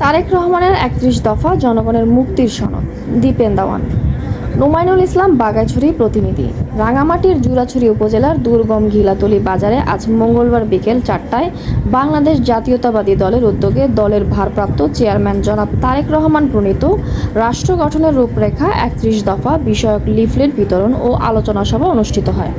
তারেক রহমানের একত্রিশ দফা জনগণের মুক্তির সনদ, দীপেন দাওয়ান। নোমাইনুল ইসলাম, বাগাইছড়ি প্রতিনিধি। রাঙামাটির জুরাছড়ি উপজেলার দুর্গম ঘিলাতলি বাজারে আজ মঙ্গলবার বিকেল চারটায় বাংলাদেশ জাতীয়তাবাদী দলের উদ্যোগে দলের ভারপ্রাপ্ত চেয়ারম্যান জনাব তারেক রহমান প্রণীত রাষ্ট্র গঠনের রূপরেখা একত্রিশ দফা বিষয়ক লিফলেট বিতরণ ও আলোচনা সভা অনুষ্ঠিত হয়।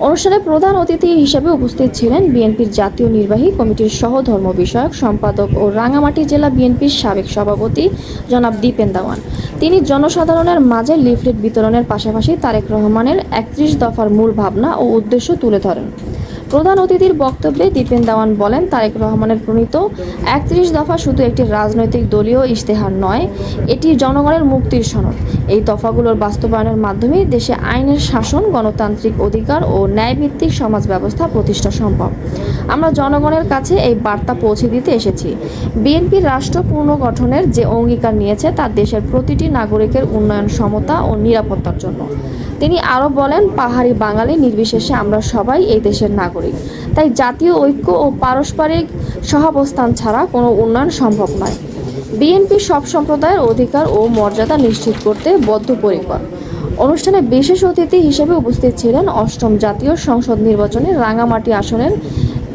অনুষ্ঠানে প্রধান অতিথি হিসেবে উপস্থিত ছিলেন বিএনপির জাতীয় নির্বাহী কমিটির সহধর্ম বিষয়ক সম্পাদক ও রাঙামাটি জেলা বিএনপির সাবেক সভাপতি জনাব দীপেন দাওয়ান। তিনি জনসাধারণের মাঝে লিফলেট বিতরণের পাশাপাশি তারেক রহমানের একত্রিশ দফার মূল ভাবনা ও উদ্দেশ্য তুলে ধরেন। প্রধান অতিথির বক্তব্যে দীপেন দেওয়ান বলেন, তারেক রহমানের প্রণীত একত্রিশ দফা শুধু একটি রাজনৈতিক দলীয় ইশতেহার নয়, এটি জনগণের মুক্তির সনদ। এই দফাগুলোর বাস্তবায়নের মাধ্যমে দেশে আইনের শাসন, গণতান্ত্রিক অধিকার ও ন্যায়ভিত্তিক সমাজ ব্যবস্থা প্রতিষ্ঠা সম্ভব। আমরা জনগণের কাছে এই বার্তা পৌঁছে দিতে এসেছি। বিএনপির রাষ্ট্র পুনর্গঠনের যে অঙ্গীকার নিয়েছে, তা দেশের প্রতিটি নাগরিকের উন্নয়ন সমতা ও নিরাপত্তার জন্য। তিনি আরও বলেন, পাহাড়ি বাঙালি নির্বিশেষে আমরা সবাই এই দেশের নাগরিক। তাই জাতীয় ঐক্য ও পারস্পরিক সহাবস্থান ছাড়া কোনো উন্নয়ন সম্ভব নয়। বিএনপি সব সম্প্রদায়ের অধিকার ও মর্যাদা নিশ্চিত করতে বদ্ধপরিকর। অনুষ্ঠানে বিশেষ অতিথি হিসেবে উপস্থিত ছিলেন অষ্টম জাতীয় সংসদ নির্বাচনে রাঙামাটি আসনের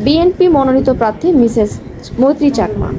বিএনপি মনোনীত প্রার্থী মিসেস মৈত্রী চাকমা।